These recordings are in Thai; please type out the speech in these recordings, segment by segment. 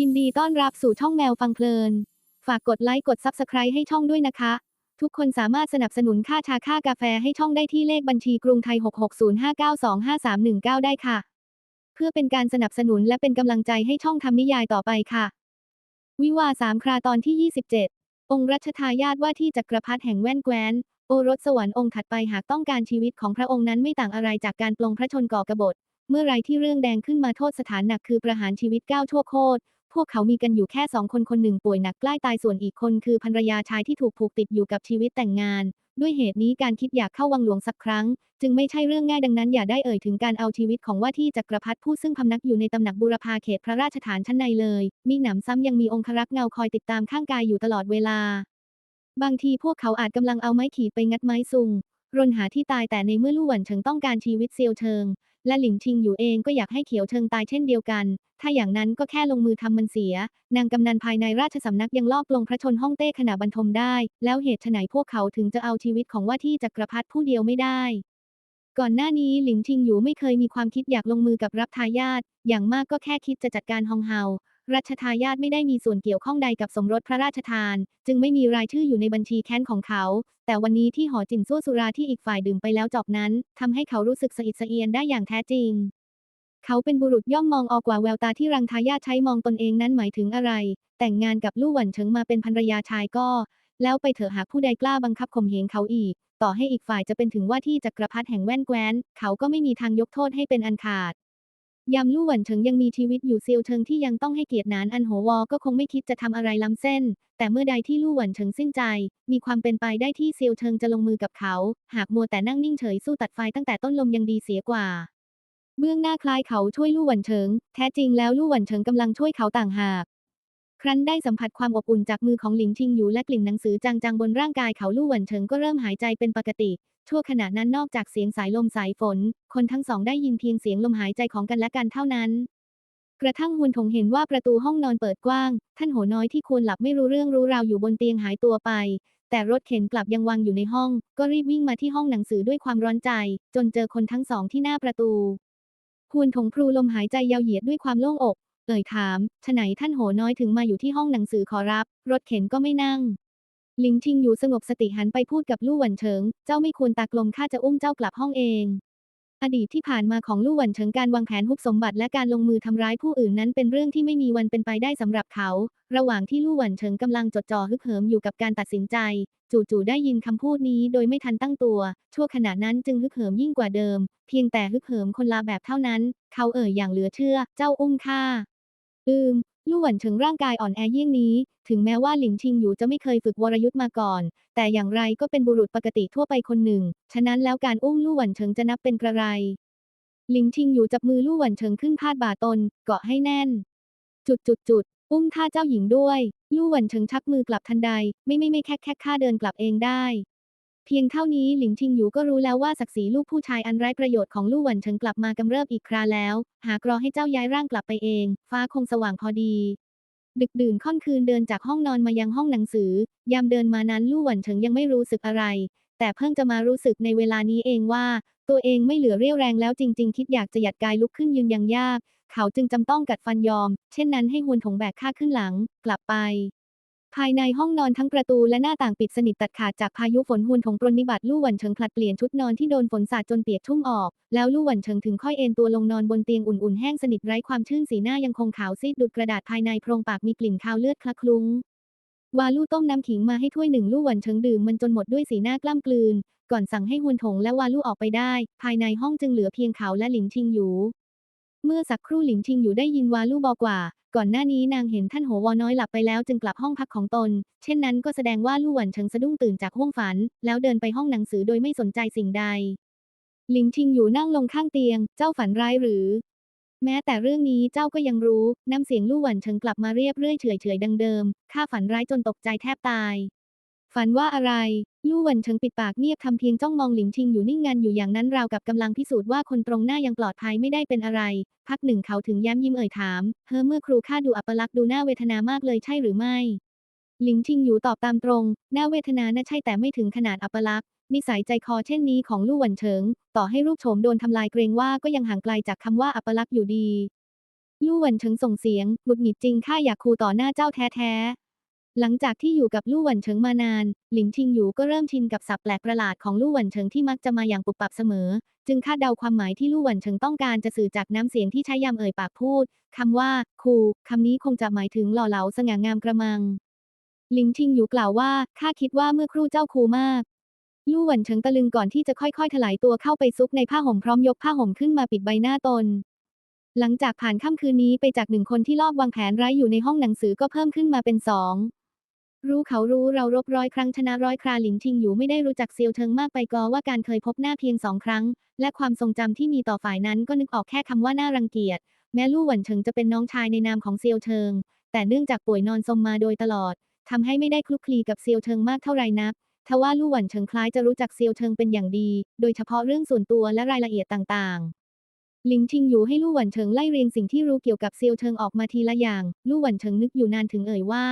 ยินดีต้อนรับสู่ช่องแมวฟังเพลิน ฝากกดไลค์กด Subscribe ให้ช่องด้วยนะคะ ทุกคนสามารถสนับสนุนค่าชาค่ากาแฟให้ช่องได้ที่เลขบัญชีกรุงไทย 6605925319 ได้ค่ะ เพื่อเป็นการสนับสนุนและเป็นกำลังใจให้ช่องทำนิยายต่อไปค่ะ วิวาสามคราตอนที่ 27 องค์รัชทายาทว่าที่จักรพรรดิแห่งแว่นแคว้น โอรสสวรรค์องค์ถัดไปหากต้องการชีวิตของพระองค์นั้นไม่ต่างอะไรจากการปลงพระชนก่อกบฏเมื่อไรที่เรื่องแดงขึ้นมาโทษสถานหนักคือประหารชีวิตเก้าชั่วโคตร พวกเขามีกันอยู่แค่สองคนคนหนึ่งป่วยหนักใกล้ตายส่วนอีกคนคือภรรยาชายที่ถูกผูกติดอยู่กับชีวิตแต่งงาน ด้วยเหตุนี้การคิดอยากเข้าวังหลวงสักครั้ง จึงไม่ใช่เรื่องง่ายดังนั้นอย่าได้เอ่ยถึงการเอาชีวิตของว่าที่จักรพรรดิผู้ซึ่งพำนักอยู่ในตำหนักบูรพาเขตพระราชฐานชั้นในเลย มีหนำซ้ำยังมีองครักษ์เงาคอยติดตามข้างกายอยู่ตลอดเวลา บางทีพวกเขาอาจกำลังเอาไม้ขีดไปงัดไม้ซุงรนหาที่ตายแต่ในเมื่อลู่หวันเฉิงต้องการชีวิตเซียวเชิง และหลิงชิงอยู่เองก็อยากให้เขียวเชิงตายเช่นเดียวกัน ถ้าอย่างนั้นก็แค่ลงมือทำมันเสีย นางกำนันภายในราชสำนักยังลอบลงพระชนห้องเต้ขณะบรรทมได้ แล้วเหตุไฉนพวกเขาถึงจะเอาชีวิตของว่าที่จักรพรรดิผู้เดียวไม่ได้ ก่อนหน้านี้หลิงชิงอยู่ไม่เคยมีความคิดอยากลงมือกับรับทายาทอย่างมากก็แค่คิดจะจัดการฮองเฮา รัชทายาทไม่ได้มีส่วนเกี่ยวข้องใดกับสมรสพระราชทาน จึงไม่มีรายชื่ออยู่ในบัญชีแค้นของเขา แต่วันนี้ที่หอจินซั่วสุราที่อีกฝ่ายดื่มไปแล้วจอกนั้นทำให้เขารู้สึกสะอิดสะเอียนได้อย่างแท้จริง เขาเป็นบุรุษย่อมมองออกกว่าแววตาที่รังทายาทใช้มองตนเองนั้นหมายถึงอะไร แต่งงานกับลู่หวันเฉิงมาเป็นภรรยาชายก็ แล้วไปเถอะหากผู้ใดกล้าบังคับข่มเหงเขาอีก ต่อให้อีกฝ่ายจะเป็นถึงว่าที่จักรพรรดิแห่งแว่นแคว้น เขาก็ไม่มีทางยกโทษให้เป็นอันขาด ยามลู่หวันเฉิงยังมีชีวิตอยู่เซียวเชิงที่ยังต้องให้เกียรติหนานอันโหวอก็คงไม่คิดจะทำอะไรล้ำเส้น แต่เมื่อใดที่ลู่หวันเฉิงสิ้นใจ มีความเป็นไปได้ที่เซียวเชิงจะลงมือกับเขา หากมัวแต่นั่งนิ่งเฉยสู้ตัดไฟตั้งแต่ต้นลมยังดีเสียกว่า เบื้องหน้าคล้ายเขาช่วยลู่หวันเฉิง แท้จริงแล้วลู่หวันเฉิงกำลังช่วยเขาต่างหากครั้นได้สัมผัสความอบอุ่นจากมือของหลิงชิงอยู่และกลิ่นหนังสือจางๆบนร่างกายเขาลู่หวันเฉิงก็เริ่มหายใจเป็นปกติ ชั่วขณะนั้นนอกจากเสียงสายลมสายฝน คนทั้งสองได้ยินเพียงเสียงลมหายใจของกันและกันเท่านั้น กระทั่งฮุนถงเห็นว่าประตูห้องนอนเปิดกว้าง ท่านโหน้อยที่ควรหลับไม่รู้เรื่องรู้ราวอยู่บนเตียงหายตัวไป แต่รถเข็นกลับยังวางอยู่ในห้อง ก็รีบวิ่งมาที่ห้องหนังสือด้วยความร้อนใจ จนเจอคนทั้งสองที่หน้าประตูฮวนถงพลูลมหายใจยาวเหยียดด้วยความโล่งอก เอ่ยถามฉไหนท่านโหน้อยถึงมาอยู่ที่ห้องหนังสือขอรับ รถเข็นก็ไม่นั่ง หลิงชิงอยู่สงบสติหันไปพูดกับลู่หวันเฉิง เจ้าไม่ควรตากลมข้าจะอุ้มเจ้ากลับห้องเอง อดีตที่ผ่านมาของลู่หวันเฉิงการวางแผนฮุบสมบัติและการลงมือทำร้ายผู้อื่นนั้นเป็นเรื่องที่ไม่มีวันเป็นไปได้สำหรับเขา ระหว่างที่ลู่หวันเฉิงกำลังจดจ่อฮึกเหิมอยู่กับการตัดสินใจ จู่ๆได้ยินคำพูดนี้โดยไม่ทันตั้งตัว ชั่วขณะนั้นจึงฮึกเหิมยิ่งกว่าเดิม เพียงแต่ฮึกเหิมคนละแบบเท่านั้น เขาเอ่ยอย่างเหลือเชื่อ เจ้าอุ้มข้าอืม ลู่หวันเฉิงร่างกายอ่อนแอเยี่ยงนี้ ถึงแม้ว่าหลิงชิงอยู่จะไม่เคยฝึกวรยุทธ์มาก่อน แต่อย่างไรก็เป็นบุรุษปกติทั่วไปคนหนึ่ง ฉะนั้นแล้วการอุ้มลู่หวันเฉิงจะนับเป็นกระไร หลิงชิงอยู่จับมือลู่หวันเฉิงขึ้นพาดบ่าตน เกาะให้แน่น จุดจุดจุดอุ้มท่าเจ้าหญิงด้วย ลู่หวันเฉิงชักมือกลับทันใด ไม่ไม่ไม่แค่แค่ข้าเดินกลับเองได้ พียงเท่านี้หลิงชิงอยู่ก็รู้แล้วว่าศักดิ์ศรีลูกผู้ชายอันไร้ประโยชน์ของลู่หวันเฉิงกลับมากำเริบอีกคราแล้ว หากรอให้เจ้าย้ายร่างกลับไปเอง ฟ้าคงสว่างพอดี ดึกดื่นค่อนคืนเดินจากห้องนอนมายังห้องหนังสือ ยามเดินมานั้นลู่หวันเฉิงยังไม่รู้สึกอะไร แต่เพิ่งจะมารู้สึกในเวลานี้เองว่า ตัวเองไม่เหลือเรี่ยวแรงแล้วจริง ๆ คิดอยากจะหยัดกายลุกขึ้นยืนยังยาก เขาจึงจำต้องกัดฟันยอม เช่นนั้นให้ฮวนถงแบกข้าขึ้นหลัง กลับไป ภายในห้องนอนทั้งประตูและหน้าต่างปิดสนิทตัดขาดจากพายุฝนฮวนถงปรนนิบัติลู่หวันเฉิงผลัดเปลี่ยนชุดนอนที่โดนฝนสาดจนเปียกชุ่มออก แล้วลู่หวันเฉิงถึงค่อยเอนตัวลงนอนบนเตียงอุ่นๆแห้งสนิทไร้ความชื่นสีหน้ายังคงขาวซีดดุดกระดาษภายในโพรงปากมีกลิ่นคาวเลือดคละคลุ้งวาลู่ต้มน้ำขิงมาให้ถ้วยหนึ่งลู่หวันเฉิงดื่มมันจนหมดด้วยสีหน้ากล้ำกลืน ก่อนสั่งให้ฮวนถงและวาลู่ออกไปได้ ภายในห้องจึงเหลือเพียงเขาและหลิงชิงอยู่ เมื่อสักครู่หลิงชิงอยู่ได้ยินวาลู่บอกว่า ก่อนหน้านี้นางเห็นท่านโหวอน้อยหลับไปแล้วจึงกลับห้องพักของตน เช่นนั้นก็แสดงว่าลู่หวันเฉิงสะดุ้งตื่นจากห้วงฝัน แล้วเดินไปห้องหนังสือโดยไม่สนใจสิ่งใด หลิงชิงอยู่นั่งลงข้างเตียง เจ้าฝันร้ายหรือ แม้แต่เรื่องนี้เจ้าก็ยังรู้ น้ำเสียงลู่หวันเฉิงกลับมาเรียบเรื่อยเฉยเฉยดังเดิม ข้าฝันร้ายจนตกใจแทบตาย ฝันว่าอะไร ลู่หวันเฉิงปิดปากเงียบทำเพียงจ้องมองหลิงชิงอยู่นิ่งงันอยู่อย่างนั้นราวกับกำลังพิสูจน์ว่าคนตรงหน้ายังปลอดภัยไม่ได้เป็นอะไร พักหนึ่งเขาถึงย้ำยิ้มเอ่ยถาม เฮ้อเมื่อครูข้าดูอัปลักษณ์ดูน่าเวทนามากเลยใช่หรือไม่ หลิงชิงอยู่ตอบตามตรงน่าเวทนานะใช่แต่ไม่ถึงขนาดอัปลักษณ์นิสัยใจคอเช่นนี้ของลู่หวันเฉิง ต่อให้รูปโฉมโดนทำลายเกรงว่าก็ยังห่างไกลจากคำว่าอัปลักษณ์อยู่ดี ลู่หวันเฉิงส่งเสียงหงุดหงิดจริงข้าอยากคูต่อหน้าเจ้าแท้ๆ หลังจากที่อยู่กับลู่หวันเฉิงมานาน หลิงทิงอยู่ก็เริ่มชินกับศัพท์แปลกประหลาดของลู่หวันเฉิงที่มักจะมาอย่างปุบปับเสมอ จึงคาดเดาความหมายที่ลู่หวันเฉิงต้องการจะสื่อจากน้ำเสียงที่ใช้ยามเอ่ยปากพูดคำว่า คูคำนี้คงจะหมายถึงหล่อเหลาสง่างามกระมัง หลิงทิงอยู่กล่าวว่าข้าคิดว่าเมื่อครู่เจ้าคูมากลู่หวันเฉิงตะลึงก่อนที่จะค่อยๆถลายตัวเข้าไปซุกในผ้าห่มพร้อมยกผ้าห่มขึ้นมาปิดใบหน้าตนหลังจากผ่านค่ำคืนนี้ไปจากหนึ่งคนที่ลอบวางแผนร้ายอยู่ในห้องหนังสือก็เพิ่มขึ้นมาเป็นสอง รู้เขารู้เรารบร้อยครั้งชนะร้อยคราหลิงทิงอยู่ไม่ได้รู้จักเซียวเทิงมากไปกอว่าการเคยพบหน้าเพียงสองครั้ง และความทรงจำที่มีต่อฝ่ายนั้นก็นึกออกแค่คำว่าน่ารังเกียจ แม้ลู่หวันเฉิงจะเป็นน้องชายในนามของเซียวเทิง แต่เนื่องจากป่วยนอนสมมาโดยตลอดทำให้ไม่ได้คลุกคลีกับเซียวเทิงมากเท่าไหรนักทว่าลู่หวันเฉิงคล้ายจะรู้จักเซียวเทิงเป็นอย่างดี โดยเฉพาะเรื่องส่วนตัวและรายละเอียดต่างๆหลิงชิงอยู่ให้ลู่หวันเฉิงไล่เรียงสิ่งที่รู้เกี่ยวกับเซียวเทิงออกมาทีละอย่าง ลู่หวันเฉิงนึกอยู่นานถึงเอ่ยว่า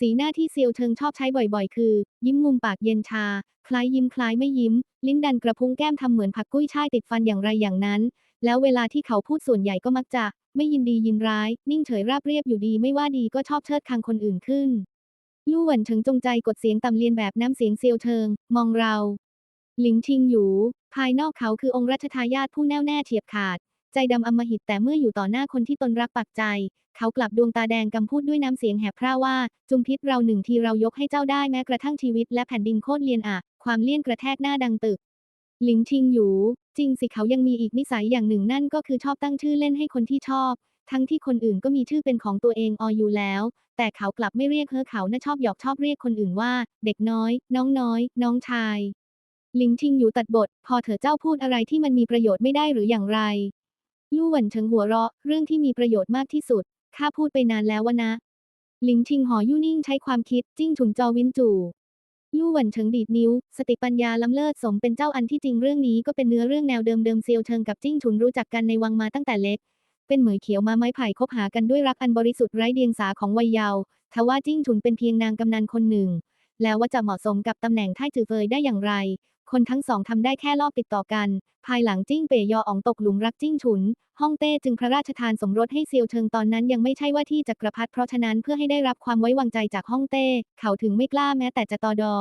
สีหน้าที่เซียวเทิงชอบใช้บ่อยๆ คือ ยิ้มมุมปากเย็นชา คล้ายยิ้มคล้ายไม่ยิ้ม ลิ้นดันกระพุ้งแก้มทำเหมือนผักกุ้ยช่ายติดฟันอย่างไรอย่างนั้น แล้วเวลาที่เขาพูดส่วนใหญ่ก็มักจะ ไม่ยินดียินร้าย นิ่งเฉยราบเรียบอยู่ดีไม่ว่าดีก็ชอบเชิดคางคนอื่นขึ้น ลู่หวันเฉิงจงใจกดเสียงต่ำเลียนแบบน้ำเสียงเซียวเทิง มองเรา หลิงชิงอยู่ ภายนอกเขาคือองค์รัชทายาทผู้แน่วแน่เฉียบขาด ใจดำอำมหิตแต่เมื่ออยู่ต่อหน้าคนที่ตนรักปักใจ เขากลับดวงตาแดงกำพูดด้วยน้ำเสียงแหบพร่าว่า จุมพิษเราหนึ่งทีเรายกให้เจ้าได้แม้กระทั่งชีวิตและแผ่นดินโคตรเลียนอะ ความเลี่ยนกระแทกหน้าดังตึก หลิงชิงอยู่ จริงสิเขายังมีอีกนิสัยอย่างหนึ่งนั่นก็คือชอบตั้งชื่อเล่นให้คนที่ชอบ ทั้งที่คนอื่นก็มีชื่อเป็นของตัวเองออยู่แล้ว แต่เขากลับไม่เรียกเธอเขาน่าชอบหยอกชอบเรียกคนอื่นว่า เด็กน้อย น้องน้อย น้องชายหลิงชิงอยู่ตัดบท พอเธอเจ้าพูดอะไรที่มันมีประโยชน์ไม่ได้หรืออย่างไร ลู่หวันเฉิงหัวเราะ เรื่องที่มีประโยชน์มากที่สุด ข้าพูดไปนานแล้ววะนะ หลิงชิงหอยู่นิ่งใช้ความคิดจิ้งฉุนจอวินจู่ลู่หวันเฉิงดีดนิ้ว สติปัญญาล้ำเลิศสมเป็นเจ้าอันที่จริงเรื่องนี้ก็เป็นเนื้อเรื่องแนวเดิมๆเซียวเชิงกับจิ้งฉุนรู้จักกันในวังมาตั้งแต่เล็ก เป็นเหมยเขียวมาไม้ไผ่คบหากันด้วยรักอันบริสุทธิ์ไร้เดียงสาของวัยเยาว์ทว่าจิ้งฉุนเป็นเพียงนางกำนันคนหนึ่ง แล้วว่าจะเหมาะสมกับตำแหน่งท่ายจือเฟยได้อย่างไร คนทั้งสองทำได้แค่ลอบติดต่อกัน ภายหลังจิ้งเป่ยยออองตกหลุมรักจิ้งฉุน ฮ่องเต้จึงพระราชทานสมรสให้เซียวเชิงตอนนั้นยังไม่ใช่ว่าที่จักรพรรดิเพราะฉะนั้นเพื่อให้ได้รับความไว้วางใจจากฮ่องเต้ เขาถึงไม่กล้าแม้แต่จะตอดอ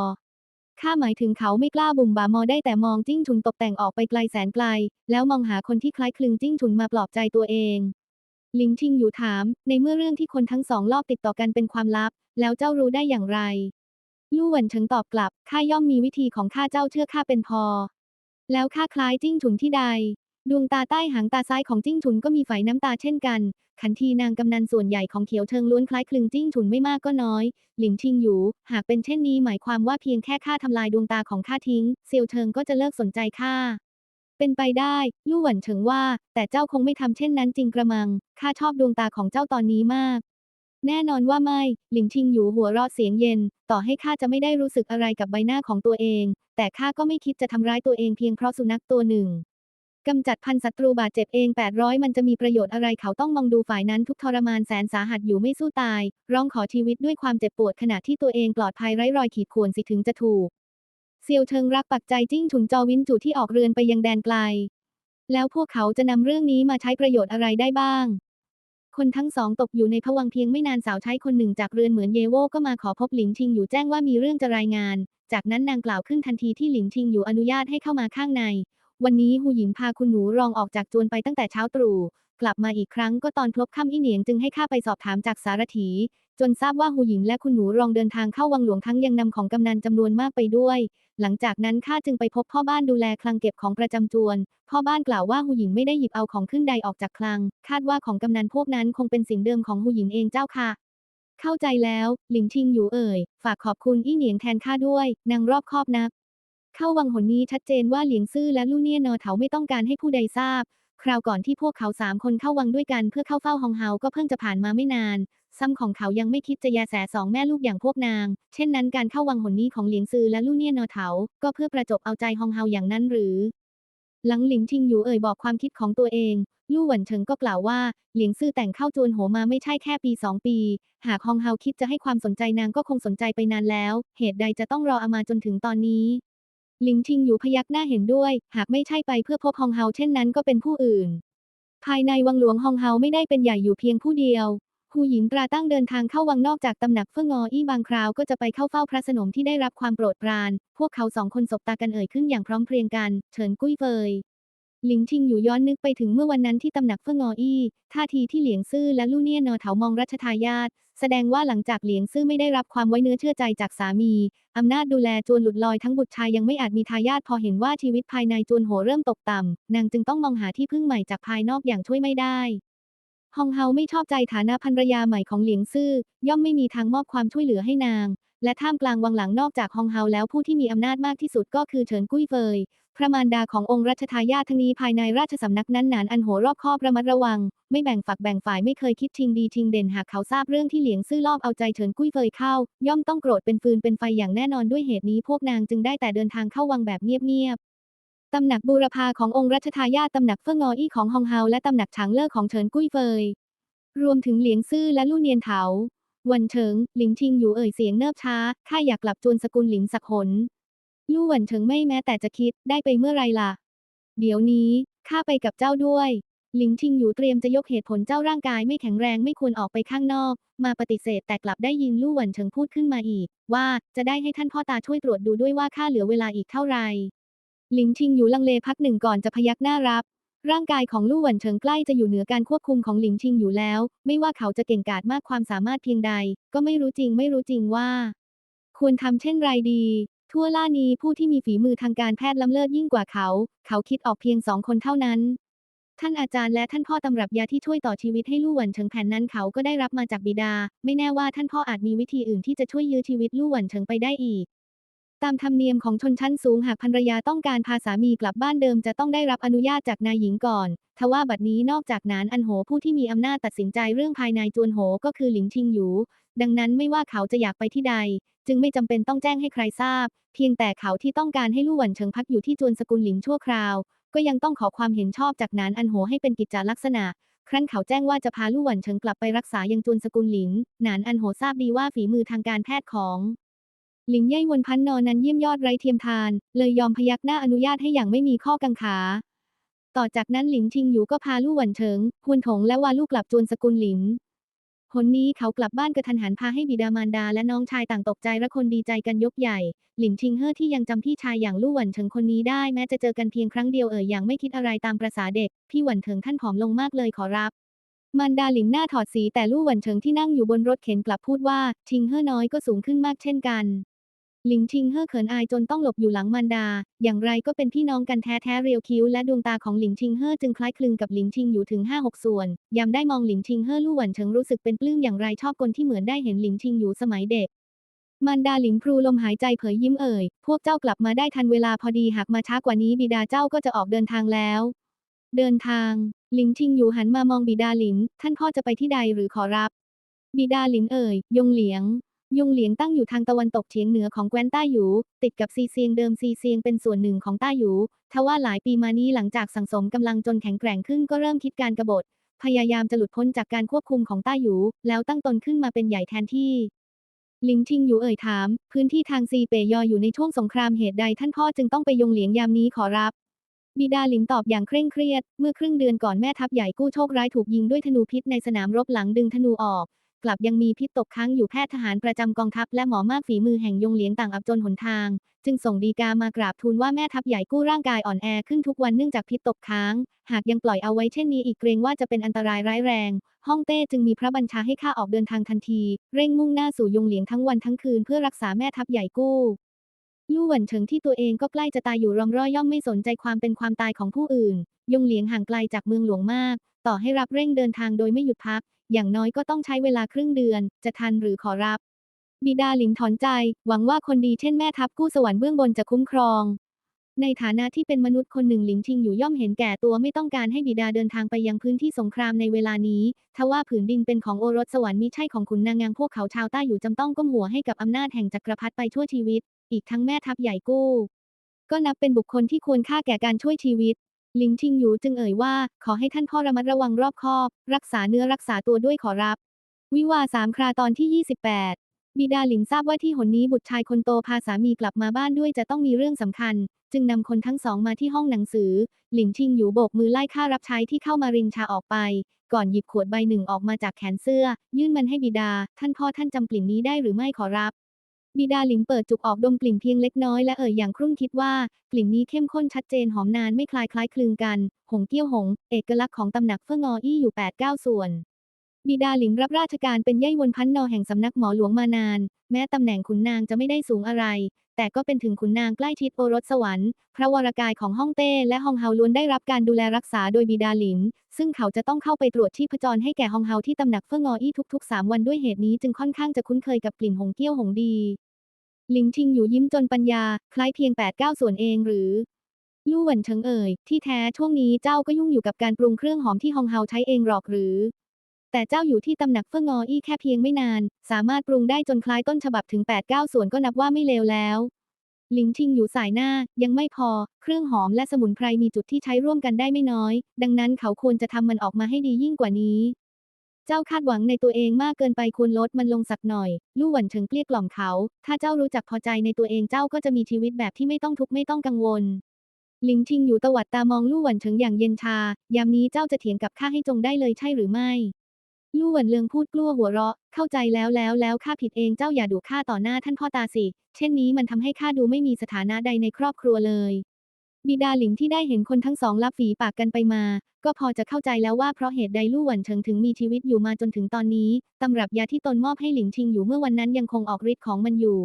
ข้าหมายถึงเขาไม่กล้าบุ่มบ่ามอได้แต่มองจิ้งฉุนตกแต่งออกไปไกลแสนไกล แล้วมองหาคนที่คล้ายคลึงจิ้งฉุนมาปลอบใจตัวเองลิงชิงอยู่ถาม ในเมื่อเรื่องที่คนทั้งสองลอบติดต่อกันเป็นความลับ แล้วเจ้ารู้ได้อย่างไร ลู่หวันเฉิงตอบกลับ ข้าย่อมมีวิธีของข้าเจ้าเชื่อข้าเป็นพอ แล้วข้าคล้ายจิ้งฉุนที่ใด ดวงตาใต้หางตาซ้ายของจิ้งฉุนก็มีไฝน้ำตาเช่นกัน ขันทีนางกำนันส่วนใหญ่ของเขียวเชิงล้วนคล้ายคลึงจิ้งฉุนไม่มากก็น้อย หลิงชิงอยู่ หากเป็นเช่นนี้หมายความว่าเพียงแค่ข้าทำลายดวงตาของข้าทิ้ง เซียวเชิงก็จะเลิกสนใจข้าเป็นไปได้ ลู่หวันเฉิงว่า แต่เจ้าคงไม่ทำเช่นนั้นจริงกระมัง ข้าชอบดวงตาของเจ้าตอนนี้มาก แน่นอนว่าไม่ หลิงชิงอยู่หัวเราะเสียงเย็น ต่อให้ข้าจะไม่ได้รู้สึกอะไรกับใบหน้าของตัวเอง แต่ข้าก็ไม่คิดจะทำร้ายตัวเองเพียงเพราะสุนัขตัวหนึ่งกำจัดพันศัตรูบาดเจ็บเอง 800 มันจะมีประโยชน์อะไรเขาต้องมองดูฝ่ายนั้นทุกทรมานแสนสาหัสอยู่ไม่สู้ตาย ร้องขอชีวิตด้วยความเจ็บปวดขณะที่ตัวเองปลอดภัยไร้รอยขีดข่วนสิถึงจะถูกเซียวเชิงรักปักใจจิ้งฉุนจอวินจู่ที่ออกเรือนไปยังแดนไกล แล้วพวกเขาจะนำเรื่องนี้มาใช้ประโยชน์อะไรได้บ้าง คนทั้งสองตกอยู่ในภวังเพียงไม่นานสาวใช้คนหนึ่งจากเรือนเหมือนเยโวก็มาขอพบหลิงชิงอยู่แจ้งว่ามีเรื่องจะรายงาน จากนั้นนางกล่าวขึ้นทันทีที่หลิงชิงอยู่อนุญาตให้เข้ามาข้างใน วันนี้หูหญิงพาคุณหนูรองออกจากจวนไปตั้งแต่เช้าตรู่ กลับมาอีกครั้งก็ตอนพลบค่ำอีเหนียงจึงให้ข้าไปสอบถามจากสารถี จนทราบว่าหูหญิงและคุณหนูรองเดินทางเข้าวังหลวงทั้งยังนำของกำนันจำนวนมากไปด้วย หลังจากนั้นข้าจึงไปพบพ่อบ้านดูแลคลังเก็บของประจำจวน พ่อบ้านกล่าวว่าหูหญิงไม่ได้หยิบเอาของขึ้นใดออกจากคลัง คาดว่าของกำนันพวกนั้นคงเป็นสินเดิมของหูหญิงเองเจ้าค่ะ เข้าใจแล้ว หลิงชิงอยู่เอ่ย ฝากขอบคุณอี้เหนียงแทนข้าด้วย นางรอบคอบนัก เข้าวังหนนี้ชัดเจนว่าเหลียงซื่อและลู่เนียนอเถาไม่ต้องการให้ผู้ใดทราบ คราวก่อนที่พวกเขาสามคนเข้าวังด้วยกันเพื่อเข้าเฝ้าฮองเฮาก็เพิ่งจะผ่านมาไม่นาน ซ้ำของเขายังไม่คิดจะแยแสสองแม่ลูกอย่างพวกนาง เช่นนั้นการเข้าวังหนนี้ของเหลียงซือและลู่เนียนอเถา ก็เพื่อประจบเอาใจฮองเฮาอย่างนั้นหรือ หลังหลิงชิงอยู่เอ่ยบอกความคิดของตัวเอง ลู่หวันเฉิงก็กล่าวว่า เหลียงซื่อแต่งเข้าจวนโหมาไม่ใช่แค่ปีสองปี หากฮองเฮาคิดจะให้ความสนใจนางก็คงสนใจไปนานแล้ว เหตุใดจะต้องรออามาจนถึงตอนนี้หลิงชิงอยู่พยักหน้าเห็นด้วย หากไม่ใช่ไปเพื่อพบฮองเฮาเช่นนั้นก็เป็นผู้อื่น ภายในวังหลวงฮองเฮาไม่ได้เป็นใหญ่อยู่เพียงผู้เดียว หูหยินตราตั้งเดินทางเข้าวังนอกจากตำหนักเฟื่องออี้บางคราวก็จะไปเข้าเฝ้าพระสนมที่ได้รับความโปรดปราน พวกเขาสองคนสบตากันเอ่ยขึ้นอย่างพร้อมเพรียงกัน เฉินกุ้ยเฟยหลิงชิงอยู่ย้อนนึกไปถึงเมื่อวันนั้นที่ตำหนักเฟื่องออี้ ท่าทีที่เหลียงซื่อและลู่เนียนอเถามองรัชทายาทแสดงว่าหลังจากเหลียงซื่อไม่ได้รับความไว้เนื้อเชื่อใจจากสามีอำนาจดูแลจวนหลุดลอยทั้งบุตรชายยังไม่อาจมีทายาทพอเห็นว่าชีวิตภายในจวนโหเริ่มตกต่ำนางจึงต้องมองหาที่พึ่งใหม่จากภายนอกอย่างช่วยไม่ได้ ฮองเฮาไม่ชอบใจฐานะภรรยาใหม่ของเหลียงซื่อ ย่อมไม่มีทางมอบความช่วยเหลือให้นาง และท่ามกลางวังหลังนอกจากฮองเฮาแล้วผู้ที่มีอำนาจมากที่สุดก็คือเฉินกุ้ยเฟยพระมารดาขององค์รัชทายาททั้งนี้ภายในราชสำนักนั้นหนานอันโหรอบคอบระมัดระวัง ไม่แบ่งฝักแบ่งฝ่ายไม่เคยคิดชิงดีชิงเด่นหากเขาทราบเรื่องที่เหลียงซื่อลอบเอาใจเฉินกุ้ยเฟยเข้า ย่อมต้องโกรธเป็นฟืนเป็นไฟอย่างแน่นอนด้วยเหตุนี้พวกนางจึงได้แต่เดินทางเข้าวังแบบเงียบ ตำหนักบูรพาขององค์รัชทายาทตำหนักเฟิงงออี้ของฮองเฮาและตำหนักฉางเล่อของเฉินกุ้ยเฟย รวมถึงเหลียงซื่อและลู่เนียนเถา วันเฉิง หลิงชิงอยู่เอ่ยเสียงเนิบช้า ข้าอยากกลับจวนสกุลหลินสักหน ลู่หวันเฉิงไม่แม้แต่จะคิด ได้ไปเมื่อไรล่ะ เดี๋ยวนี้ ข้าไปกับเจ้าด้วย หลิงชิงอยู่เตรียมจะยกเหตุผลเจ้าร่างกายไม่แข็งแรงไม่ควรออกไปข้างนอก มาปฏิเสธแต่กลับได้ยินลู่หวันเฉิงพูดขึ้นมาอีก ว่าจะได้ให้ท่านพ่อตาช่วยตรวจดูด้วยว่าข้าเหลือเวลาอีกเท่าไหร่ หลิงชิงอยู่ลังเลพักหนึ่งก่อนจะพยักหน้ารับ ร่างกายของลู่หวันเฉิงใกล้จะอยู่เหนือการควบคุมของหลิงชิงอยู่แล้ว ไม่ว่าเขาจะเก่งกาจมากความสามารถเพียงใด ก็ไม่รู้จริงไม่รู้จริงว่า ควรทำเช่นไรดี ทั่วล่านี้ผู้ที่มีฝีมือทางการแพทย์ล้ำเลิศยิ่งกว่าเขา เขาคิดออกเพียงสองคนเท่านั้น ท่านอาจารย์และท่านพ่อตำรับยาที่ช่วยต่อชีวิตให้ลู่หวันเฉิงแผ่นนั้นเขาก็ได้รับมาจากบิดา ไม่แน่ว่าท่านพ่ออาจมีวิธีอื่นที่จะช่วยยื้อชีวิตลู่หวันเฉิงไปได้อีก ตามธรรมเนียมของชนชั้นสูงหากภรรยาต้องการพาสามีกลับบ้านเดิมจะต้องได้รับอนุญาตจากนายหญิงก่อน ทว่าบัดนี้นอกจากนานอันโหผู้ที่มีอำนาจตัดสินใจเรื่องภายในจวนโหก็คือหลิงชิงหยู ดังนั้นไม่ว่าเขาจะอยากไปที่ใด จึงไม่จำเป็นต้องแจ้งให้ใครทราบ เพียงแต่เขาที่ต้องการให้ลู่หวันเฉิงพักอยู่ที่จวนสกุลหลินชั่วคราว ก็ยังต้องขอความเห็นชอบจากนานอันโหให้เป็นกิจจาลักษณะครั้นเขาแจ้งว่าจะพาลู่หวันเฉิงกลับไปรักษายังจวนสกุลหลิน นานอันโหทราบดีว่าฝีมือทางการแพทย์ของ หลิงเย่ยวนพันนอนนั้นเยี่ยมยอดไร้เทียมทาน เลยยอมพยักหน้าอนุญาตให้อย่างไม่มีข้อกังขา ต่อจากนั้นหลิงชิงอยู่ก็พาลู่หวันเฉิงฮวนถงและวาลู่กลับจวนสกุลหลินหนนี้เขากลับบ้านกระทันหันพาให้บิดามารดาและน้องชายต่างตกใจและคนดีใจกันยกใหญ่ หลินชิงเฮ่อที่ยังจำพี่ชายอย่างลู่หวันเฉิงคนนี้ได้แม้จะเจอกันเพียงครั้งเดียวเอ่ยอย่างไม่คิดอะไรตามประษาเด็ก พี่หวันเฉิงท่านผอมลงมากเลยขอรับมารดาหลินหน้าถอดสีแต่ลู่หวันเฉิงที่นั่งอยู่บนรถเข็นกลับพูดว่าชิงเฮ่อน้อยก็สูงขึ้นมากเช่นกัน หลิงชิงเฮ่อเขินอายจนต้องหลบอยู่หลังมารดา อย่างไรก็เป็นพี่น้องกันแท้แท้ๆเรียวคิ้วและดวงตาของหลิงชิงเฮ่อจึงคล้ายคลึงกับหลิงชิงอยู่ถึงห้าหกส่วน ยามได้มองหลิงชิงเฮ่อลู่หวันเฉิงรู้สึกเป็นปลื้มอย่างไรชอบคนที่เหมือนได้เห็นหลิงชิงอยู่สมัยเด็กมารดาหลิงพรูลมหายใจเผยยิ้มเอ่ย พวกเจ้ากลับมาได้ทันเวลาพอดีหากมาช้ากว่านี้บิดาเจ้าก็จะออกเดินทางแล้ว เดินทาง หลิงชิงอยู่หันมามองบิดาหลินท่านพ่อจะไปที่ใดหรือขอรับ บิดาหลินเอ่ย ยงเหลียง ยงเหลียงตั้งอยู่ทางตะวันตกเฉียงเหนือของแคว้นต้าหยู ติดกับซีเซียงเดิมซีเซียงเป็นส่วนหนึ่งของต้าหยู ทว่าหลายปีมานี้หลังจากสังสมกำลังจนแข็งแกร่งขึ้นก็เริ่มคิดการกบฏ พยายามจะหลุดพ้นจากการควบคุมของต้าหยู แล้วตั้งตนขึ้นมาเป็นใหญ่แทนที่หลิงชิงอยู่เอ่ยถาม พื้นที่ทางซีเปยยออยู่ในช่วงสงครามเหตุใดท่านพ่อจึงต้องไปยงเหลียงยามนี้ขอรับ บิดาหลินตอบอย่างเคร่งเครียด เมื่อครึ่งเดือนก่อนแม่ทัพใหญ่กู้โชคร้ายถูกยิงด้วยธนูพิษในสนามรบหลังดึงธนูออก กลับยังมีพิษตกค้างอยู่แพทย์ทหารประจำกองทัพและหมอมากฝีมือแห่งยงเหลียงต่างอับจนหนทาง จึงส่งดีกามากราบทูลว่าแม่ทัพใหญ่กู้ร่างกายอ่อนแอขึ้นทุกวันเนื่องจากพิษตกค้าง หากยังปล่อยเอาไว้เช่นนี้อีกเกรงว่าจะเป็นอันตรายร้ายแรง ฮ่องเต้จึงมีพระบัญชาให้ข้าออกเดินทางทันที เร่งมุ่งหน้าสู่ยงเหลียงทั้งวันทั้งคืนเพื่อรักษาแม่ทัพใหญ่กู้ลู่หวนเฉิงที่ตัวเองก็ใกล้จะตายอยู่รอมร่อยย่อมไม่สนใจความเป็นความตายของผู้อื่น ยงเหลียงห่างไกลจากเมืองหลวงมาก ต่อให้รับเร่งเดินทางโดยไม่หยุดพัก อย่างน้อยก็ต้องใช้เวลาครึ่งเดือน จะทันหรือขอรับ บิดาหลิงถอนใจ หวังว่าคนดีเช่นแม่ทัพกู้สวรรค์เบื้องบนจะคุ้มครอง ในฐานะที่เป็นมนุษย์คนหนึ่งหลิงชิงอยู่ย่อมเห็นแก่ตัวไม่ต้องการให้บิดาเดินทางไปยังพื้นที่สงครามในเวลานี้ทว่าผืนดินเป็นของโอรสสวรรค์มิใช่ของขุนนางงามพวกเขาชาวใต้อยู่จำต้องก้มหัวให้กับอำนาจแห่งจักรพรรดิไปชั่วชีวิต อีกทั้งแม่ทัพใหญ่กู้ ก็นับเป็นบุคคลที่ควรค่าแก่การช่วยชีวิต ลิงชิงหยูจึงเอ่ยว่า ขอให้ท่านพ่อระมัดระวังรอบคอบ รักษาเนื้อรักษาตัวด้วยขอรับ วิวาสามคราตอนที่ 28 บิดาหลินทราบว่าที่หนนี้บุตรชายคนโตพาสามีกลับมาบ้านด้วยจะต้องมีเรื่องสำคัญ จึงนำคนทั้งสองมาที่ห้องหนังสือ หลินชิงอยู่โบกมือไล่ข้ารับใช้ที่เข้ามารินชาออกไป ก่อนหยิบขวดใบหนึ่งออกมาจากแขนเสื้อ ยื่นมันให้บิดา ท่านพ่อท่านจำกลิ่นนี้ได้หรือไม่ขอรับ บิดาหลิงเปิดจุกออกดมกลิ่นเพียงเล็กน้อยและเอ่ยอย่างครุ่นคิดว่ากลิ่นนี้เข้มข้นชัดเจนหอมนานไม่คลายคล้ายคลึงกัน หงเกี้ยวหง เอกลักษณ์ของตำหนักเฟื่องงออี้อยู่8-9ส่วน บิดาหลินรับราชการเป็นเย่ยวนพันนอแห่งสำนักหมอหลวงมานาน แม้ตำแหน่งขุนนางจะไม่ได้สูงอะไร แต่ก็เป็นถึงขุนนางใกล้ชิดโอรสสวรรค์ พระวรากายของฮ่องเต้และฮองเฮาล้วนได้รับการดูแลรักษาโดยบิดาหลินซึ่งเขาจะต้องเข้าไปตรวจชีพจรให้แก่ฮองเฮาที่ตำหนักเฟื่องงออี้ทุกๆ 3 วันด้วยเหตุนี้จึงค่อนข้างจะคุ้นเคยกับกลิ่นหงเกี้ยวหงดี หลิงชิงอยู่ยิ้มจนปัญญา คล้ายเพียง8-9ส่วนเองหรือลู่หวันเฉิงเอ่ยที่แท้ช่วงนี้เจ้าก็ยุ่งอยู่กับการปรุงเครื่องหอมที่ฮองเฮาใช้เองหรอกหรือ แต่เจ้าอยู่ที่ตำหนักเฟื่องงออี้แค่เพียงไม่นาน สามารถปรุงได้จนคล้ายต้นฉบับถึง 8-9 ส่วนก็นับว่าไม่เลวแล้ว หลิงชิงอยู่สายหน้า ยังไม่พอ เครื่องหอมและสมุนไพรมีจุดที่ใช้ร่วมกันได้ไม่น้อย ดังนั้นเขาควรจะทำมันออกมาให้ดียิ่งกว่านี้ เจ้าคาดหวังในตัวเองมากเกินไปควรลดมันลงสักหน่อย ลู่หวันเฉิงเกลี้ยกล่อมเขา ถ้าเจ้ารู้จักพอใจในตัวเองเจ้าก็จะมีชีวิตแบบที่ไม่ต้องทุกข์ไม่ต้องกังวลหลิงชิงอยู่ตวัดตามองลู่หวันเฉิงอย่างเย็นชา ยามนี้เจ้าจะเถียงกับข้าให้จงได้เลยใช่หรือไม่ ลู่หวันเลิงพูดกลัวหัวเราะ เข้าใจแล้วแล้วแล้วข้าผิดเองเจ้าอย่าดุข้าต่อหน้าท่านพ่อตาสิ เช่นนี้มันทำให้ข้าดูไม่มีสถานะใดในครอบครัวเลย บิดาหลิงที่ได้เห็นคนทั้งสองลับฝีปากกันไปมา ก็พอจะเข้าใจแล้วว่าเพราะเหตุใดลู่หวันเฉิงถึงมีชีวิตอยู่มาจนถึงตอนนี้ตำรับยาที่ตนมอบให้หลิงชิงอยู่เมื่อวันนั้นยังคงออกฤทธิ์ของมันอยู่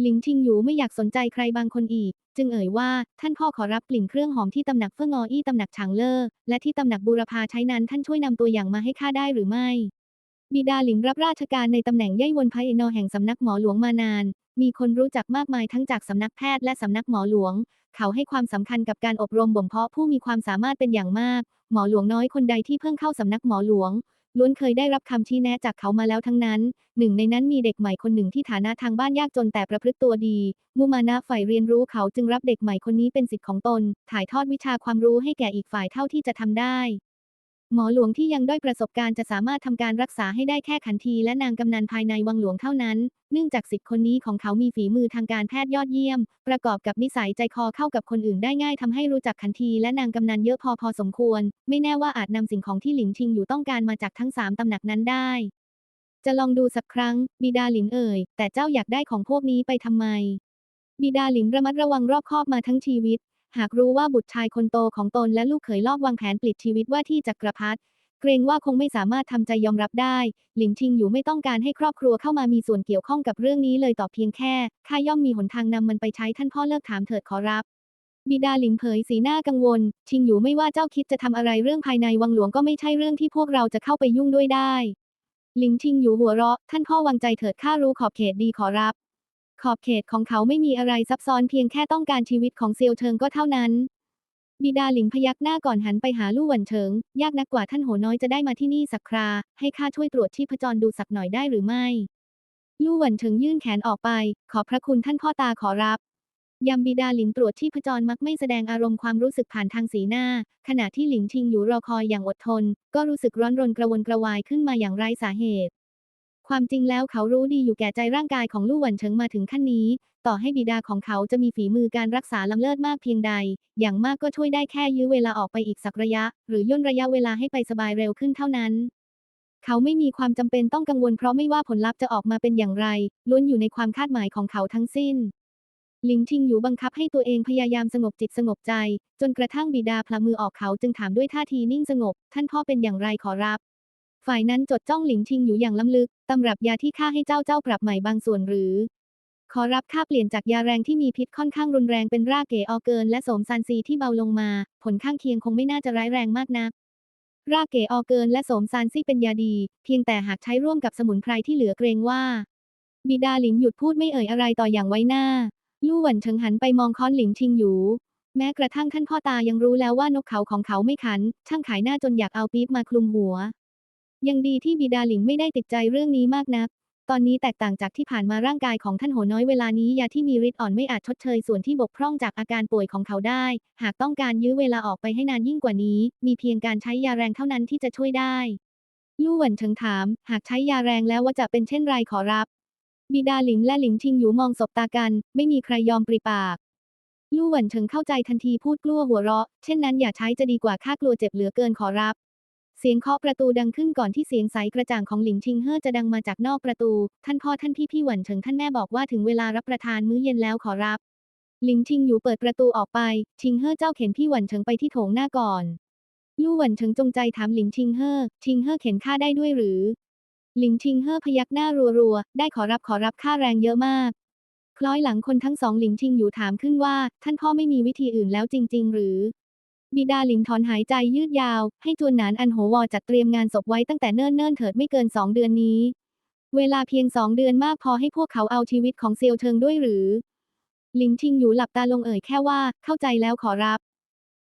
หลิงชิงอยู่ไม่อยากสนใจใครบางคนอีก จึงเอ่ยว่า ท่านพ่อขอรับกลิ่นเครื่องหอมที่ตำหนักเฟื่องออี้ตำหนักฉางเล่อและที่ตำหนักบูรพาใช้นั้นท่านช่วยนำตัวอย่างมาให้ข้าได้หรือไม่ บิดาหลิงรับราชการในตำแหน่งย่ยวนพายนอแห่งสำนักหมอหลวงมานาน มีคนรู้จักมากมายทั้งจากสำนักแพทย์และสำนักหมอหลวง เขาให้ความสำคัญกับการอบรมบ่มเพาะผู้มีความสามารถเป็นอย่างมาก หมอหลวงน้อยคนใดที่เพิ่งเข้าสำนักหมอหลวง ล้วนเคยได้รับคำชี้แนะจากเขามาแล้วทั้งนั้น หนึ่งในนั้นมีเด็กใหม่คนหนึ่งที่ฐานะทางบ้านยากจนแต่ประพฤติตัวดี มุมานะฝ่ายเรียนรู้เขาจึงรับเด็กใหม่คนนี้เป็นสิทธิ์ของตน ถ่ายทอดวิชาความรู้ให้แก่อีกฝ่ายเท่าที่จะทำได้ หมอหลวงที่ยังด้อยประสบการณ์จะสามารถทำการรักษาให้ได้แค่ขันทีและนางกำนันภายในวังหลวงเท่านั้น เนื่องจากสิทธิ์คนนี้ของเขามีฝีมือทางการแพทย์ยอดเยี่ยม ประกอบกับนิสัยใจคอเข้ากับคนอื่นได้ง่ายทำให้รู้จักขันทีและนางกำนันเยอะพอพอสมควร ไม่แน่ว่าอาจนำสิ่งของที่หลิงชิงอยู่ต้องการมาจากทั้งสามตำหนักนั้นได้ จะลองดูสักครั้ง บิดาหลินเอ่ย แต่เจ้าอยากได้ของพวกนี้ไปทำไมบิดาหลินระมัดระวังรอบคอบมาทั้งชีวิต หากรู้ว่าบุตรชายคนโตของตนและลูกเขยลอบวางแผนปลิดชีวิตว่าที่จักรพรรดิเกรงว่าคงไม่สามารถทำใจยอมรับได้ หลินชิงอยู่ไม่ต้องการให้ครอบครัวเข้ามามีส่วนเกี่ยวข้องกับเรื่องนี้เลยต่อเพียงแค่ข้าย่อมมีหนทางนำมันไปใช้ท่านพ่อเลิกถามเถิดขอรับ บิดาหลิงเผยสีหน้ากังวล ชิงอยู่ไม่ว่าเจ้าคิดจะทำอะไรเรื่องภายในวังหลวงก็ไม่ใช่เรื่องที่พวกเราจะเข้าไปยุ่งด้วยได้หลิงชิงอยู่หัวเราะ ท่านพ่อวางใจเถิดข้ารู้ขอบเขตดีขอรับ ขอบเขตของเขาไม่มีอะไรซับซ้อนเพียงแค่ต้องการชีวิตของเซียวเทิงก็เท่านั้น บิดาหลิงพยักหน้าก่อนหันไปหาลู่หวันเฉิง ยากนักกว่าท่านโหน้อยจะได้มาที่นี่สักครา ให้ข้าช่วยตรวจชีพจรดูสักหน่อยได้หรือไม่ ลู่หวันเฉิงยื่นแขนออกไป ขอบพระคุณท่านพ่อตาขอรับยามบิดาหลินตรวจชีพจรมักไม่แสดงอารมณ์ความรู้สึกผ่านทางสีหน้า ขณะที่หลิงชิงอยู่รอคอยอย่างอดทน ก็รู้สึกร้อนรนกระวนกระวายขึ้นมาอย่างไร้สาเหตุ ความจริงแล้วเขารู้ดีอยู่แก่ใจร่างกายของลู่หวันเฉิงมาถึงขั้นนี้ ต่อให้บิดาของเขาจะมีฝีมือการรักษาล้ำเลิศมากเพียงใด อย่างมากก็ช่วยได้แค่ยื้อเวลาออกไปอีกสักระยะ หรือย่นระยะเวลาให้ไปสบายเร็วขึ้นเท่านั้น เขาไม่มีความจำเป็นต้องกังวลเพราะไม่ว่าผลลัพธ์จะออกมาเป็นอย่างไร ล้วนอยู่ในความคาดหมายของเขาทั้งสิ้นหลิงชิงอยู่บังคับให้ตัวเองพยายามสงบจิตสงบใจ จนกระทั่งบิดาพละมือออกเขาจึงถามด้วยท่าทีนิ่งสงบ ท่านพ่อเป็นอย่างไรขอรับ ฝ่ายนั้นจดจ้องหลิงชิงอยู่อย่างล้ำลึก ตำรับยาที่ข้าให้เจ้าเจ้าปรับใหม่บางส่วนหรือ ขอรับข้าเปลี่ยนจากยาแรงที่มีพิษค่อนข้างรุนแรงเป็นรากเกออเกิน และโสมซันซีที่เบาลงมา ผลข้างเคียงคงไม่น่าจะร้ายแรงมากนัก รากเกออเกินและโสมซานซีเป็นยาดี เพียงแต่หากใช้ร่วมกับสมุนไพรที่เหลือเกรงว่า บิดาหลิงหยุดพูดไม่เอ่ยอะไรต่ออย่างไว้หน้า ลู่หวันเฉิงหันไปมองค้อนหลิงชิงอยู่แม้กระทั่งท่านพ่อตายังรู้แล้วว่านกเขาของเขาไม่ขัน ช่างขายหน้าจนอยากเอาปี๊บมาคลุมหัว ยังดีที่บิดาหลิงไม่ได้ติดใจเรื่องนี้มากนัก ตอนนี้แตกต่างจากที่ผ่านมาร่างกายของท่านโหน้อยเวลานี้ยาที่มีฤทธิ์อ่อนไม่อาจชดเชยส่วนที่บกพร่องจากอาการป่วยของเขาได้ หากต้องการยื้อเวลาออกไปให้นานยิ่งกว่านี้ มีเพียงการใช้ยาแรงเท่านั้นที่จะช่วยได้ ลู่หวันเฉิงถาม หากใช้ยาแรงแล้วว่าจะเป็นเช่นไรขอรับ บิดาหลินและหลิงชิงหยูมองสบตากัน ไม่มีใครยอมปริปากลู่หวันเฉิงเข้าใจทันทีพูดกลัวหัวเราะ เช่นนั้นอย่าใช้จะดีกว่าข้ากลัวเจ็บเหลือเกินขอรับ เสียงเคาะประตูดังขึ้นก่อนที่เสียงใสกระจ่างของหลิงชิงเฮ่อจะดังมาจากนอกประตู ท่านพ่อท่านพี่พี่หวันเฉิงท่านแม่บอกว่าถึงเวลารับประทานมื้อเย็นแล้วขอรับ หลิงชิงหยูเปิดประตูออกไป ชิงเฮ่อเจ้าเข็นพี่หวันเฉิงไปที่โถงหน้าก่อน ลู่หวันเฉิงจงใจถามหลิงชิงเฮ่อ ชิงเฮ่อเข็นข้าได้ด้วยหรือ หลิงชิงเฮ่อพยักหน้ารัวๆ ได้ขอรับขอรับค่าแรงเยอะมาก คล้อยหลังคนทั้งสองหลิงชิงอยู่ถามขึ้นว่า ท่านพ่อไม่มีวิธีอื่นแล้วจริง ๆ หรือ บิดาหลิงถอนหายใจยืดยาว ให้จวนหนานอันโหวอจัดเตรียมงานศพไว้ตั้งแต่เนิ่นเนิ่นๆเถิดไม่เกินสองเดือนนี้ เวลาเพียงสองเดือนมากพอให้พวกเขาเอาชีวิตของเซียวเทิงด้วยหรือ หลิงชิงอยู่หลับตาลงเอ่ยแค่ว่าเข้าใจแล้วขอรับ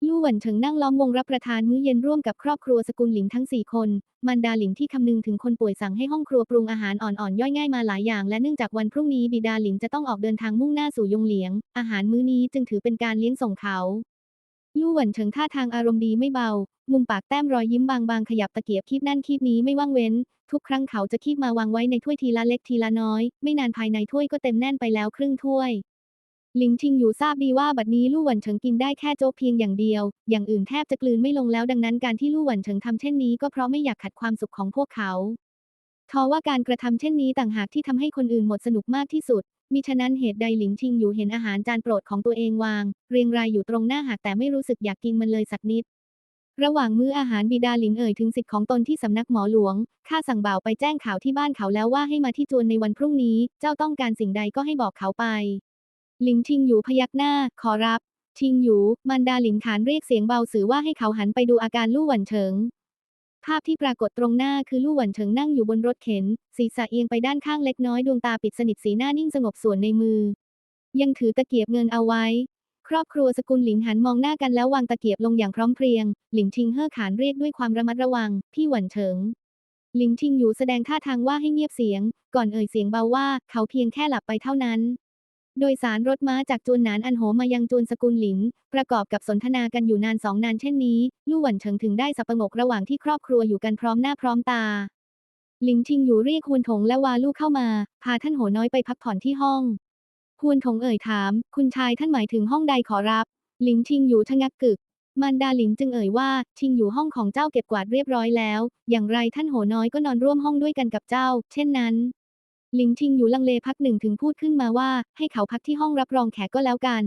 ลู่หวันเฉิงนั่งล้อมวงรับประทานมื้อเย็นร่วมกับครอบครัวสกุลหลิงทั้งสี่คน มันดาหลิงที่คำนึงถึงคนป่วยสั่งให้ห้องครัวปรุงอาหารอ่อนๆย่อยง่ายมาหลายอย่าง และเนื่องจากวันพรุ่งนี้บิดาหลิงจะต้องออกเดินทางมุ่งหน้าสู่ยงเหลียง อาหารมื้อนี้จึงถือเป็นการเลี้ยงส่งเขา ลู่หวันเฉิงท่าทางอารมณ์ดีไม่เบา มุมปากแต้มรอยยิ้มบางๆ ขยับตะเกียบคีบนั่นคีบนี้ไม่ว่างเว้น ทุกครั้งเขาจะคีบมาวางไว้ในถ้วยทีละเล็กทีละน้อย ไม่นานภายในถ้วยก็เต็มแน่นไปแล้วครึ่งถ้วยหลิงชิงอยู่ทราบดีว่าบัดนี้ลู่หวันเฉิงกินได้แค่โจ๊กเพียงอย่างเดียว อย่างอื่นแทบจะกลืนไม่ลงแล้วดังนั้นการที่ลู่หวันเฉิงทำเช่นนี้ก็เพราะไม่อยากขัดความสุขของพวกเขาทว่าการกระทำเช่นนี้ต่างหากที่ทำให้คนอื่นหมดสนุกมากที่สุด มิฉะนั้นเหตุใดหลิงชิงอยู่เห็นอาหารจานโปรดของตัวเองวาง เรียงรายอยู่ตรงหน้าหากแต่ไม่รู้สึกอยากกินมันเลยสักนิด ระหว่างมื้ออาหารบิดาหลิงเอ่ยถึงสิทธิ์ของตนที่สำนักหมอหลวง ข้าสั่งบ่าวไปแจ้งข่าวที่บ้านเขาแล้วว่าให้มาที่จวนในวันพรุ่งนี้ เจ้าต้องการสิ่งใดก็ให้บอกเขาไป หลิงชิงอยู่พยักหน้า ขอรับ ชิงอยู่ มันดาหลินขานเรียกเสียงเบาสื่อว่าให้เขาหันไปดูอาการลู่หวันเฉิง ภาพที่ปรากฏตรงหน้าคือลู่หวันเฉิงนั่งอยู่บนรถเข็น ศีรษะเอียงไปด้านข้างเล็กน้อยดวงตาปิดสนิทสีหน้านิ่งสงบส่วนในมือ ยังถือตะเกียบเงินเอาไว้ ครอบครัวสกุลหลินหันมองหน้ากันแล้ววางตะเกียบลงอย่างพร้อมเพรียง หลิงชิงเฮ่อขานเรียกด้วยความระมัดระวัง พี่หวันเฉิง หลิงชิงอยู่แสดงท่าทางว่าให้เงียบเสียง ก่อนเอ่ยเสียงเบาว่า เขาเพียงแค่หลับไปเท่านั้น โดยสารรถม้าจากจวนหนานอันโหมายังจวนสกุลหลิน ประกอบกับสนทนากันอยู่นานสองนานเช่นนี้ ลู่หวันเฉิงถึงได้สับประงกระหว่างที่ครอบครัวอยู่กันพร้อมหน้าพร้อมตา หลิงชิงอยู่เรียกฮวนถงและวาลู่เข้ามา พาท่านโหน้อยไปพักผ่อนที่ห้องฮวนถงเอ่ยถาม คุณชายท่านหมายถึงห้องใดขอรับ หลิงชิงอยู่ชะงักกึกมารดาหลิงจึงเอ่ยว่า ชิงอยู่ห้องของเจ้าเก็บกวาดเรียบร้อยแล้ว อย่างไรท่านโหน้อยก็นอนร่วมห้องด้วยกันกับเจ้า เช่นนั้น หลิงชิงอยู่ลังเลพักหนึ่งถึงพูดขึ้นมาว่า ให้เขาพักที่ห้องรับรองแขกก็แล้วกัน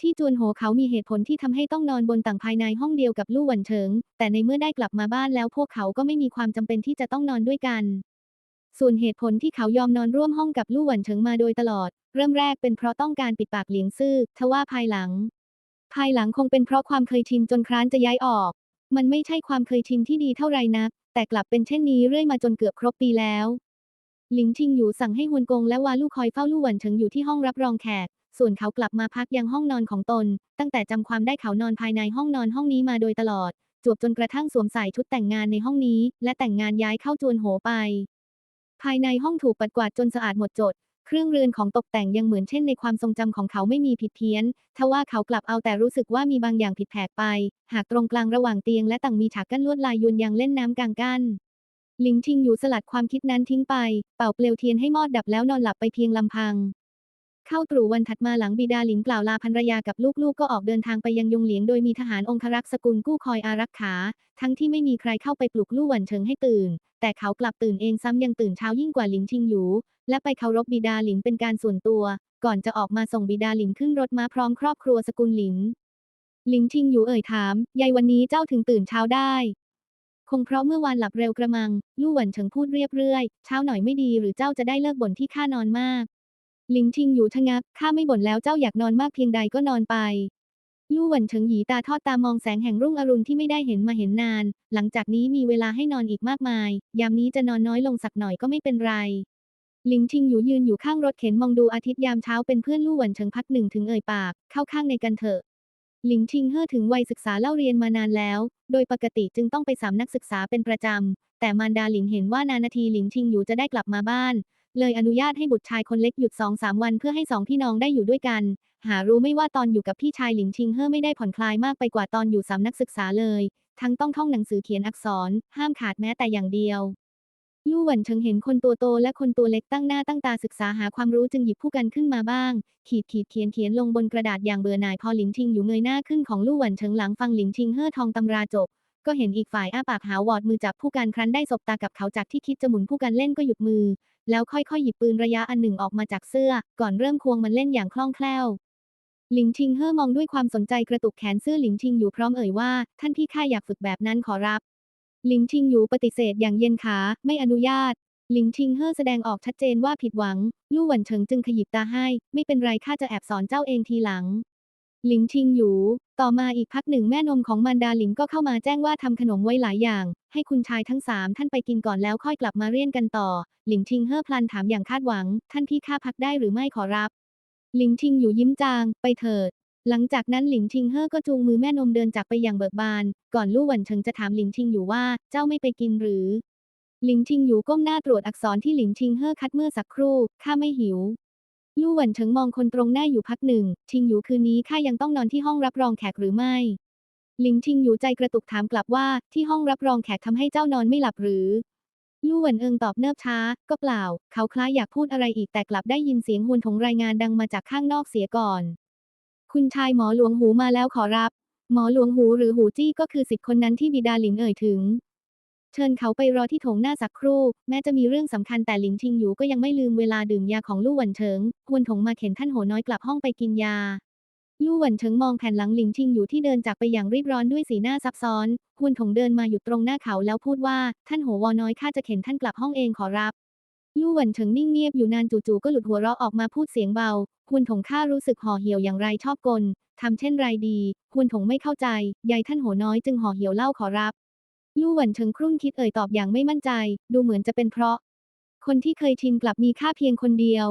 ที่จวนโหเขามีเหตุผลที่ทำให้ต้องนอนบนต่างภายในห้องเดียวกับลู่หวันเฉิง แต่ในเมื่อได้กลับมาบ้านแล้วพวกเขาก็ไม่มีความจำเป็นที่จะต้องนอนด้วยกัน ส่วนเหตุผลที่เขายอมนอนร่วมห้องกับลู่หวันเฉิงมาโดยตลอด เริ่มแรกเป็นเพราะต้องการปิดปากเหลียงซื่อทว่าภายหลัง ภายหลังคงเป็นเพราะความเคยชินจนคร้านจะย้ายออก มันไม่ใช่ความเคยชินที่ดีเท่าไรนัก แต่กลับเป็นเช่นนี้เรื่อยมาจนเกือบครบปีแล้ว หลิงชิงอยู่สั่งให้ฮวนกงและวาลู่คอยเฝ้าลู่หวันเฉิงอยู่ที่ห้องรับรองแขก ส่วนเขากลับมาพักยังห้องนอนของตน ตั้งแต่จำความได้เขานอนภายในห้องนอนห้องนี้มาโดยตลอด จวบจนกระทั่งสวมใส่ชุดแต่งงานในห้องนี้ และแต่งงานย้ายเข้าจวนโหไป ภายในห้องถูกปัดกวาดจนสะอาดหมดจด เครื่องเรือนของตกแต่งยังเหมือนเช่นในความทรงจำของเขาไม่มีผิดเพี้ยน ทว่าเขากลับเอาแต่รู้สึกว่ามีบางอย่างผิดแผกไป หากตรงกลางระหว่างเตียงและต่างมีฉากกั้นลวดลายยุนยังเล่นน้ำกลางกั้น หลิงชิงอยู่สลัดความคิดนั้นทิ้งไป เป่าเปลวเทียนให้มอดดับแล้วนอนหลับไปเพียงลำพัง เข้าตรู่วันถัดมาหลังบิดาหลิงกล่าวลาภรรยากับลูกๆก็ออกเดินทางไปยังยงเหลียงโดยมีทหารองครักษ์สกุลกู้คอยอารักขา ทั้งที่ไม่มีใครเข้าไปปลุกลู่หวันเฉิงให้ตื่น แต่เขากลับตื่นเองซ้ำยังตื่นเช้ายิ่งกว่าหลิงชิงอยู่ และไปเคารพบิดาหลิงเป็นการส่วนตัว ก่อนจะออกมาส่งบิดาหลิงขึ้นรถม้าพร้อมครอบครัวสกุลหลิงหลิงชิงอยู่เอ่ยถามยายวันนี้เจ้าถึงตื่นเช้าได้ คงเพราะเมื่อวานหลับเร็วกระมัง ลู่หวันเฉิงพูดเรียบเรื่อย เช้าหน่อยไม่ดีหรือเจ้าจะได้เลิกบ่นที่ข้านอนมากหลิงชิงอยู่ชะงักข้าไม่บ่นแล้วเจ้าอยากนอนมากเพียงใดก็นอนไป ลู่หวันเฉิงหยีตาทอดตามองแสงแห่งรุ่งอรุณที่ไม่ได้เห็นมาเห็นนาน หลังจากนี้มีเวลาให้นอนอีกมากมาย ยามนี้จะนอนน้อยลงสักหน่อยก็ไม่เป็นไรหลิงชิงอยู่ยืนอยู่ข้างรถเข็นมองดูอาทิตย์ยามเช้าเป็นเพื่อนลู่หวันเฉิงพักหนึ่งถึงเอ่ยปาก เข้าข้างในกันเถอะ หลิงชิงเฮ่อถึงวัยศึกษาเล่าเรียนมานานแล้ว โดยปกติจึงต้องไปสามนักศึกษาเป็นประจำ แต่มารดาหลิงเห็นว่านานนาทีหลิงชิงอยู่จะได้กลับมาบ้าน เลยอนุญาตให้บุตรชายคนเล็กหยุดสองสามวันเพื่อให้สองพี่น้องได้อยู่ด้วยกัน หารู้ไม่ว่าตอนอยู่กับพี่ชายหลิงชิงเฮ่อไม่ได้ผ่อนคลายมากไปกว่าตอนอยู่สามนักศึกษาเลย ทั้งต้องท่องหนังสือเขียนอักษร ห้ามขาดแม้แต่อย่างเดียว ลู่หวันเฉิงเห็นคนตัวโตและคนตัวเล็กตั้งหน้าตั้งตาศึกษาหาความรู้จึงหยิบผู้กันขึ้นมาบ้าง ขีดขีดเขียนเขียนลงบนกระดาษอย่างเบื่อหน่ายพอหลิงชิงอยู่เงยหน้าขึ้นของลู่หวันเฉิงหลังฟังหลิงชิงเฮ่อทองตำราจบ ก็เห็นอีกฝ่ายอ้าปากหาวอดมือจับผู้กันครั้นได้สบตากับเขาจากที่คิดจะหมุนผู้กันเล่นก็หยุดมือ แล้วค่อยๆหยิบปืนระยะอันหนึ่งออกมาจากเสื้อ ก่อนเริ่มควงมันเล่นอย่างคล่องแคล่วหลิงชิงเฮ่อมองด้วยความสนใจกระตุกแขนเสื้อหลิงชิงอยู่พร้อมเอ่ยว่า ท่านพี่ข้าอยากฝึกแบบนั้นขอรับ ลิงชิงอยู่ปฏิเสธอย่างเย็นขา ไม่อนุญาตหลิงชิงเฮ่อแสดงออกชัดเจนว่าผิดหวัง ลู่หวันเฉิงจึงขยิบตาให้ ไม่เป็นไรข้าจะแอบสอนเจ้าเองทีหลัง หลิงชิงอยู่ ต่อมาอีกพักหนึ่งแม่นมของมารดาหลิงก็เข้ามาแจ้งว่าทำขนมไว้หลายอย่าง ให้คุณชายทั้งสามท่านไปกินก่อนแล้วค่อยกลับมาเรียนกันต่อ หลิงชิงเฮ่อพลันถามอย่างคาดหวัง ท่านพี่ข้าพักได้หรือไม่ขอรับ หลิงชิงอยู่ยิ้มจาง ไปเถิด หลังจากนั้นหลิงชิงเฮ่อก็จูงมือแม่นมเดินจากไปอย่างเบิกบาน ก่อนลู่หวันเฉิงจะถามหลิงชิงอยู่ว่าเจ้าไม่ไปกินหรือ หลิงชิงอยู่ก้มหน้าตรวจอักษรที่หลิงชิงเฮ่อคัดเมื่อสักครู่ข้าไม่หิว ลู่หวันเฉิงมองคนตรงหน้าอยู่พักหนึ่งชิงอยู่คืนนี้ข้ายังต้องนอนที่ห้องรับรองแขกหรือไม่หลิงชิงอยู่ใจกระตุกถามกลับว่าที่ห้องรับรองแขกทำให้เจ้านอนไม่หลับหรือ ลู่หวันเอิงตอบเนิบช้า ก็เปล่า เขาคล้ายอยากพูดอะไรอีกแต่กลับได้ยินเสียงฮวนถงรายงานดังมาจากข้างนอกเสียก่อน คุณชายหมอหลวงหูมาแล้วขอรับ หมอหลวงหูหรือหูจี้ก็คือสิทธิ์คนนั้นที่บิดาหลิงเอ่ยถึง เชิญเขาไปรอที่โถงหน้าสักครู่ แม้จะมีเรื่องสำคัญแต่หลิงชิงอยู่ก็ยังไม่ลืมเวลาดื่มยาของลู่หวันเฉิงฮวนถงมาเข็นท่านโหน้อยกลับห้องไปกินยาลู่หวันเฉิงมองแผ่นหลังหลิงชิงอยู่ที่เดินจากไปอย่างรีบร้อนด้วยสีหน้าซับซ้อนฮวนถงเดินมาหยุดตรงหน้าเขาแล้วพูดว่าท่านโหวอน้อยข้าจะเข็นท่านกลับห้องเองขอรับ ลู่หวันเฉิงนิ่งเงียบอยู่นานจู่ๆก็หลุดหัวเราะออกมาพูดเสียงเบาฮวนถงข้ารู้สึกห่อเหี่ยวอย่างไรชอบกลทำเช่นไรดีฮวนถงไม่เข้าใจยายท่านโหน้อยจึงห่อเหี่ยวเล่าขอรับลู่หวันเฉิงครุ่นคิดเอ่ยตอบอย่างไม่มั่นใจ ดูเหมือนจะเป็นเพราะ คนที่เคยชินกลับมีค่าเพียงคนเดียว